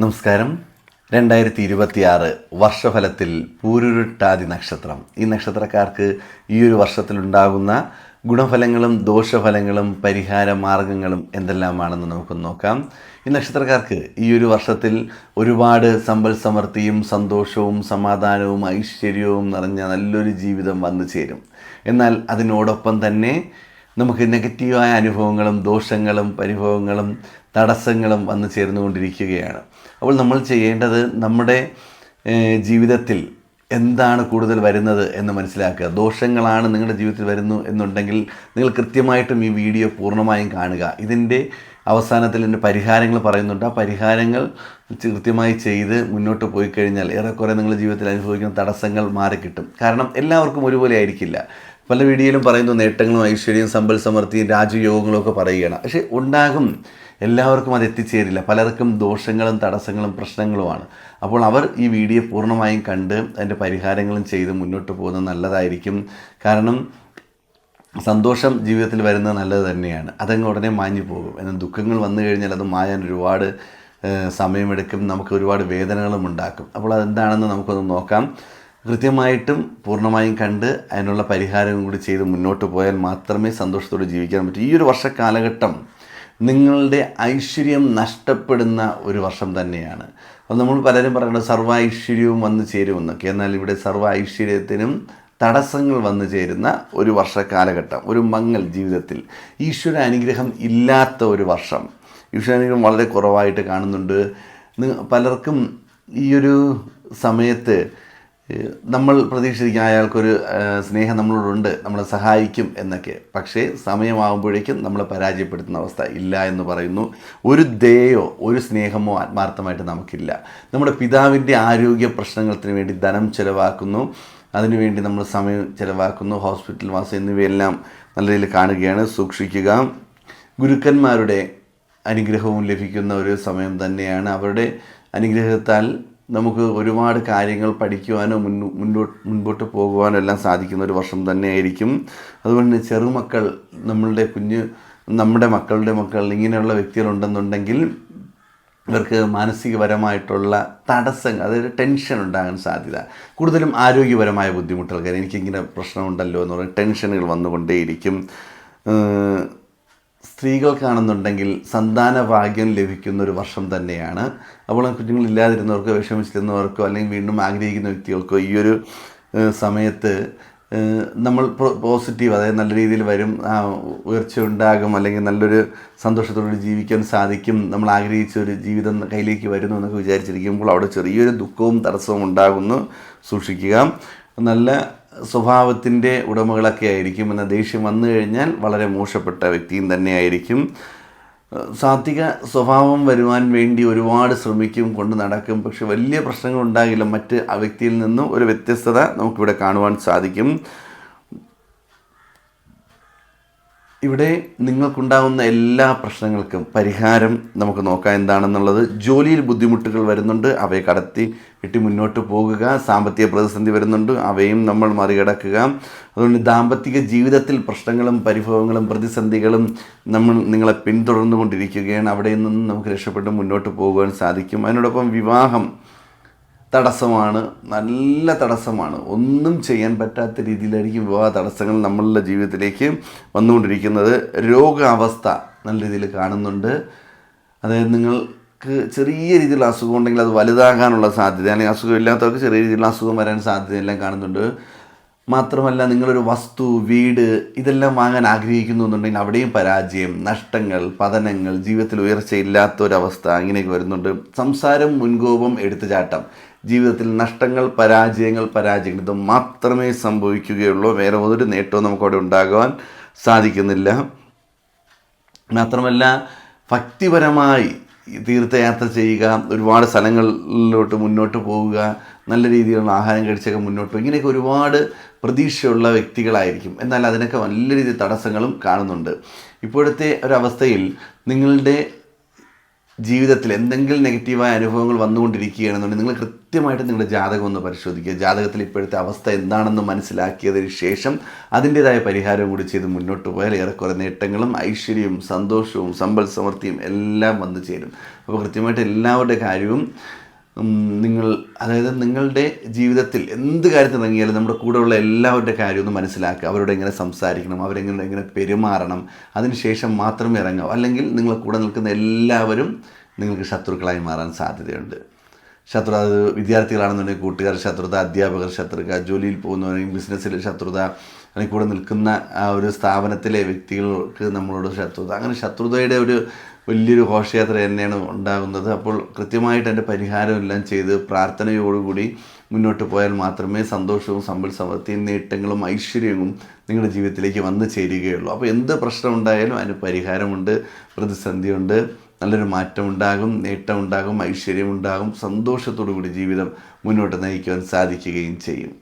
നമസ്കാരം. രണ്ടായിരത്തി ഇരുപത്തിയാറ് വർഷഫലത്തിൽ പൂരുരുട്ടാതി നക്ഷത്രം. ഈ നക്ഷത്രക്കാർക്ക് ഈ ഒരു വർഷത്തിലുണ്ടാകുന്ന ഗുണഫലങ്ങളും ദോഷഫലങ്ങളും പരിഹാര മാർഗങ്ങളും എന്തെല്ലാമാണെന്ന് നമുക്ക് നോക്കാം. ഈ നക്ഷത്രക്കാർക്ക് ഈ ഒരു വർഷത്തിൽ ഒരുപാട് സമ്പൽ സമൃദ്ധിയും സന്തോഷവും സമാധാനവും ഐശ്വര്യവും നിറഞ്ഞ നല്ലൊരു ജീവിതം വന്നു ചേരും. എന്നാൽ അതിനോടൊപ്പം തന്നെ നമുക്ക് നെഗറ്റീവായ അനുഭവങ്ങളും ദോഷങ്ങളും പരിഭവങ്ങളും തടസ്സങ്ങളും വന്നു ചേർന്നുകൊണ്ടിരിക്കുകയാണ്. അപ്പോൾ നമ്മൾ ചെയ്യേണ്ടത് നമ്മുടെ ജീവിതത്തിൽ എന്താണ് കൂടുതൽ വരുന്നത് എന്ന് മനസ്സിലാക്കുക. ദോഷങ്ങളാണ് നിങ്ങളുടെ ജീവിതത്തിൽ വരുന്നു എന്നുണ്ടെങ്കിൽ നിങ്ങൾ കൃത്യമായിട്ടും ഈ വീഡിയോ പൂർണമായും കാണുക. ഇതിന്റെ അവസാനത്തിൽ എന്റെ പരിഹാരങ്ങൾ പറയുന്നുണ്ട്. ആ പരിഹാരങ്ങൾ കൃത്യമായി ചെയ്ത് മുന്നോട്ട് പോയി കഴിഞ്ഞാൽ ഏറെക്കുറെ നിങ്ങളുടെ ജീവിതത്തിൽ അനുഭവിക്കുന്ന തടസ്സങ്ങൾ മാറിക്കിട്ടും. കാരണം എല്ലാവർക്കും ഒരുപോലെ ആയിരിക്കില്ല. പല വീഡിയോയിലും പറയുന്നു നേട്ടങ്ങളും ഐശ്വര്യവും സമ്പൽ സമൃദ്ധിയും രാജയോഗങ്ങളൊക്കെ പറയുകയാണ്. പക്ഷേ ഉണ്ടാകും. എല്ലാവർക്കും അത് എത്തിച്ചേരില്ല. പലർക്കും ദോഷങ്ങളും തടസ്സങ്ങളും പ്രശ്നങ്ങളുമാണ്. അപ്പോൾ അവർ ഈ വീഡിയോ പൂർണമായും കണ്ട് അതിന്റെ പരിഹാരങ്ങളും ചെയ്ത് മുന്നോട്ട് പോകുന്നത് നല്ലതായിരിക്കും. കാരണം സന്തോഷം ജീവിതത്തിൽ വരുന്നത് നല്ലത് തന്നെയാണ്. അതങ്ങ് ഉടനെ മാഞ്ഞു പോകും. എന്നാൽ ദുഃഖങ്ങൾ വന്നു കഴിഞ്ഞാൽ അത് മായാൻ ഒരുപാട് സമയമെടുക്കും. നമുക്ക് ഒരുപാട് വേദനകളും ഉണ്ടാക്കും. അപ്പോൾ അതെന്താണെന്ന് നമുക്കൊന്ന് നോക്കാം. കൃത്യമായിട്ടും പൂർണമായും കണ്ട് അതിനുള്ള പരിഹാരം കൂടി ചെയ്ത് മുന്നോട്ട് പോയാൽ മാത്രമേ സന്തോഷത്തോടെ ജീവിക്കാൻ പറ്റൂ. ഈ ഒരു വർഷ കാലഘട്ടം നിങ്ങളുടെ ഐശ്വര്യം നഷ്ടപ്പെടുന്ന ഒരു വർഷം തന്നെയാണ്. അപ്പോൾ നമ്മൾ പലരും പറയുന്നത് സർവ ഐശ്വര്യവും വന്നു ചേരുമെന്നൊക്കെ എന്നാൽ ഇവിടെ സർവ ഐശ്വര്യത്തിനും തടസ്സങ്ങൾ വന്നു ചേരുന്ന ഒരു വർഷ കാലഘട്ടം ഒരു മങ്ങൽ ജീവിതത്തിൽ. ഈശ്വര അനുഗ്രഹം ഇല്ലാത്ത ഒരു വർഷം. ഈശ്വര അനുഗ്രഹം വളരെ കുറവായിട്ട് കാണുന്നുണ്ട്. പലർക്കും ഈ ഒരു സമയത്ത് നമ്മൾ പ്രതീക്ഷിച്ചിരിക്കുന്ന അയാൾക്കൊരു സ്നേഹം നമ്മളോടുണ്ട് നമ്മളെ സഹായിക്കും എന്നൊക്കെ. പക്ഷേ സമയമാകുമ്പോഴേക്കും നമ്മളെ പരാജയപ്പെടുത്തുന്ന അവസ്ഥ ഇല്ല എന്ന് പറയുന്നു. ഒരു ദയോ ഒരു സ്നേഹമോ ആത്മാർത്ഥമായിട്ട് നമുക്കില്ല. നമ്മുടെ പിതാവിന്റെ ആരോഗ്യ പ്രശ്നങ്ങൾക്ക് വേണ്ടി ധനം ചിലവാക്കുന്നു. അതിനുവേണ്ടി നമ്മൾ സമയം ചിലവാക്കുന്നു. ഹോസ്പിറ്റൽ വാസം എന്നിവയെല്ലാം നല്ല രീതിയിൽ കാണുകയാണ്. സൂക്ഷിക്കുക. ഗുരുക്കന്മാരുടെ അനുഗ്രഹവും ലഭിക്കുന്ന ഒരു സമയം തന്നെയാണ്. അവരുടെ അനുഗ്രഹത്താൽ നമുക്ക് ഒരുപാട് കാര്യങ്ങൾ പഠിക്കുവാനോ മുന്നോ മുന്നോട്ട് മുൻപോട്ട് പോകുവാനോ എല്ലാം സാധിക്കുന്ന ഒരു വർഷം തന്നെയായിരിക്കും. അതുകൊണ്ട് തന്നെ ചെറുമക്കൾ നമ്മളുടെ കുഞ്ഞ് നമ്മുടെ മക്കളുടെ മക്കൾ ഇങ്ങനെയുള്ള വ്യക്തികളുണ്ടെന്നുണ്ടെങ്കിൽ ഇവർക്ക് മാനസികപരമായിട്ടുള്ള തടസ്സങ്ങൾ അതായത് ടെൻഷൻ ഉണ്ടാകാൻ സാധ്യത. കൂടുതലും ആരോഗ്യപരമായ ബുദ്ധിമുട്ടുകൾ. എനിക്കിങ്ങനെ പ്രശ്നമുണ്ടല്ലോ എന്ന് പറഞ്ഞാൽ ടെൻഷനുകൾ വന്നുകൊണ്ടേയിരിക്കും. സ്ത്രീകൾക്കാണെന്നുണ്ടെങ്കിൽ സന്താന ഭാഗ്യം ലഭിക്കുന്ന ഒരു വർഷം തന്നെയാണ്. അപ്പോൾ കുഞ്ഞുങ്ങളില്ലാതിരുന്നവർക്കോ വിഷമിച്ചിരുന്നവർക്കോ അല്ലെങ്കിൽ വീണ്ടും ആഗ്രഹിക്കുന്ന വ്യക്തികൾക്കോ ഈ ഒരു സമയത്ത് നമ്മൾ പോസിറ്റീവ് അതായത് നല്ല രീതിയിൽ വരും ഉയർച്ച ഉണ്ടാകും അല്ലെങ്കിൽ നല്ലൊരു സന്തോഷത്തോടെ ജീവിക്കാൻ സാധിക്കും നമ്മൾ ആഗ്രഹിച്ച ഒരു ജീവിതം കയ്യിലേക്ക് വരുന്നു എന്നൊക്കെ വിചാരിച്ചിരിക്കുമ്പോൾ അവിടെ ചെറിയൊരു ദുഃഖവും തടസ്സവും ഉണ്ടാകുന്നു. സൂക്ഷിക്കുക. നല്ല സ്വഭാവത്തിന്റെ ഉടമകളൊക്കെ ആയിരിക്കും എന്ന ദേഷ്യം വന്നു കഴിഞ്ഞാൽ വളരെ മോശപ്പെട്ട വ്യക്തിയും തന്നെയായിരിക്കും. സാത്വിക സ്വഭാവം വരുവാൻ വേണ്ടി ഒരുപാട് ശ്രമിക്കും കൊണ്ട് നടക്കും. പക്ഷെ വലിയ പ്രശ്നങ്ങൾ ഉണ്ടാകില്ല. മറ്റ് ആ വ്യക്തിയിൽ നിന്നും ഒരു വ്യത്യസ്തത നമുക്കിവിടെ കാണുവാൻ സാധിക്കും. ഇവിടെ നിങ്ങൾക്കുണ്ടാകുന്ന എല്ലാ പ്രശ്നങ്ങൾക്കും പരിഹാരം നമുക്ക് നോക്കാം എന്താണെന്നുള്ളത്. ജോലിയിൽ ബുദ്ധിമുട്ടുകൾ വരുന്നുണ്ട് അവയെ കടത്തി ഇട്ടി മുന്നോട്ട് പോകുക സാമ്പത്തിക പ്രതിസന്ധി വരുന്നുണ്ട് അവയും നമ്മൾ മറികടക്കുക. അതുകൊണ്ട് ദാമ്പത്തിക ജീവിതത്തിൽ പ്രശ്നങ്ങളും പരിഭവങ്ങളും പ്രതിസന്ധികളും നമ്മൾ നിങ്ങളെ പിന്തുടർന്നുകൊണ്ടിരിക്കുകയാണ്. അവിടെ നിന്നും നമുക്ക് രക്ഷപ്പെട്ട് മുന്നോട്ട് പോകുവാൻ സാധിക്കും. അതിനോടൊപ്പം വിവാഹം തടസ്സമാണ് നല്ല തടസ്സമാണ്. ഒന്നും ചെയ്യാൻ പറ്റാത്ത രീതിയിലായിരിക്കും വിവാഹ തടസ്സങ്ങൾ നമ്മളുടെ ജീവിതത്തിലേക്ക് വന്നുകൊണ്ടിരിക്കുന്നത്. രോഗാവസ്ഥ നല്ല രീതിയിൽ കാണുന്നുണ്ട്. അതായത് നിങ്ങൾക്ക് ചെറിയ രീതിയിലുള്ള അസുഖം ഉണ്ടെങ്കിൽ അത് വലുതാകാനുള്ള സാധ്യത അല്ലെങ്കിൽ അസുഖം ഇല്ലാത്തവർക്ക് ചെറിയ രീതിയിലുള്ള അസുഖം വരാൻ സാധ്യതയെല്ലാം കാണുന്നുണ്ട്. മാത്രമല്ല നിങ്ങളൊരു വസ്തു വീട് ഇതെല്ലാം വാങ്ങാൻ ആഗ്രഹിക്കുന്നു എന്നുണ്ടെങ്കിൽ അവിടെയും പരാജയം നഷ്ടങ്ങൾ പതനങ്ങൾ ജീവിതത്തിൽ ഉയർച്ചയില്ലാത്ത ഒരവസ്ഥ അങ്ങനെയൊക്കെ വരുന്നുണ്ട്. സംസാരം മുൻകോപം എടുത്തുചാട്ടം. ജീവിതത്തിൽ നഷ്ടങ്ങൾ പരാജയങ്ങൾ പരാജയങ്ങൾ ഇത് മാത്രമേ സംഭവിക്കുകയുള്ളൂ. വേറെ ഒരു നേട്ടവും നമുക്കവിടെ ഉണ്ടാകുവാൻ സാധിക്കുന്നില്ല. മാത്രമല്ല ഭക്തിപരമായി തീർത്ഥയാത്ര ചെയ്യുക ഒരുപാട് സ്ഥലങ്ങളിലോട്ട് മുന്നോട്ട് പോവുക നല്ല രീതിയിലുള്ള ആഹാരം കഴിച്ചൊക്കെ മുന്നോട്ട് പോകുക ഇങ്ങനെയൊക്കെ ഒരുപാട് പ്രതീക്ഷയുള്ള വ്യക്തികളായിരിക്കും. എന്നാൽ അതിനൊക്കെ നല്ല രീതിയിൽ തടസ്സങ്ങളും കാണുന്നുണ്ട്. ഇപ്പോഴത്തെ ഒരവസ്ഥയിൽ നിങ്ങളുടെ ജീവിതത്തിൽ എന്തെങ്കിലും നെഗറ്റീവായ അനുഭവങ്ങൾ വന്നുകൊണ്ടിരിക്കുകയാണെന്നുണ്ടെങ്കിൽ നിങ്ങൾ കൃത്യമായിട്ട് നിങ്ങളുടെ ജാതകം ഒന്ന് പരിശോധിക്കുക. ജാതകത്തിൽ ഇപ്പോഴത്തെ അവസ്ഥ എന്താണെന്ന് മനസ്സിലാക്കിയതിന് ശേഷം അതിന്റെതായ പരിഹാരം കൂടി ചെയ്ത് മുന്നോട്ട് പോയാൽ ഏറെക്കുറെ നേട്ടങ്ങളും ഐശ്വര്യവും സന്തോഷവും സമ്പൽ സമൃദ്ധിയും എല്ലാം വന്നു ചേരും. അപ്പോൾ കൃത്യമായിട്ട് എല്ലാവരുടെ കാര്യവും നിങ്ങൾ അതായത് നിങ്ങളുടെ ജീവിതത്തിൽ എന്ത് കാര്യത്തിൽ ഇറങ്ങിയാലും നമ്മുടെ കൂടെയുള്ള എല്ലാവരുടെ കാര്യം ഒന്ന് മനസ്സിലാക്കുക. അവരോട് എങ്ങനെ സംസാരിക്കണം അവരെങ്ങനെ എങ്ങനെ പെരുമാറണം അതിനുശേഷം മാത്രമേ ഇറങ്ങാവൂ അല്ലെങ്കിൽ നിങ്ങളെ കൂടെ നിൽക്കുന്ന എല്ലാവരും നിങ്ങൾക്ക് ശത്രുക്കളായി മാറാൻ സാധ്യതയുണ്ട്. ശത്രുത അത് വിദ്യാർത്ഥികളാണെന്നുണ്ടെങ്കിൽ കൂട്ടുകാർ ശത്രുത അധ്യാപകർ ശത്രുത ജോലിയിൽ പോകുന്നവരെങ്കിൽ ബിസിനസ്സിൽ ശത്രുത അല്ലെങ്കിൽ കൂടെ നിൽക്കുന്ന ആ ഒരു സ്ഥാപനത്തിലെ വ്യക്തികൾക്ക് നമ്മളോട് ശത്രുത. അങ്ങനെ ശത്രുതയുടെ ഒരു വലിയൊരു ഘോഷയാത്ര തന്നെയാണ് ഉണ്ടാകുന്നത്. അപ്പോൾ കൃത്യമായിട്ട് എന്റെ പരിഹാരമെല്ലാം ചെയ്ത് പ്രാർത്ഥനയോടുകൂടി മുന്നോട്ട് പോയാൽ മാത്രമേ സന്തോഷവും സമ്പൽ സമൃദ്ധിയും നേട്ടങ്ങളും ഐശ്വര്യവും നിങ്ങളുടെ ജീവിതത്തിലേക്ക് വന്നു ചേരുകയുള്ളൂ. അപ്പോൾ എന്ത് പ്രശ്നം ഉണ്ടായാലും അതിന് പരിഹാരമുണ്ട് പ്രതിസന്ധിയുണ്ട് നല്ലൊരു മാറ്റം ഉണ്ടാകും നേട്ടം ഉണ്ടാകും ഐശ്വര്യം ഉണ്ടാകും സന്തോഷത്തോടു കൂടി ജീവിതം മുന്നോട്ട് നയിക്കുവാൻ സാധിക്കുകയും ചെയ്യും.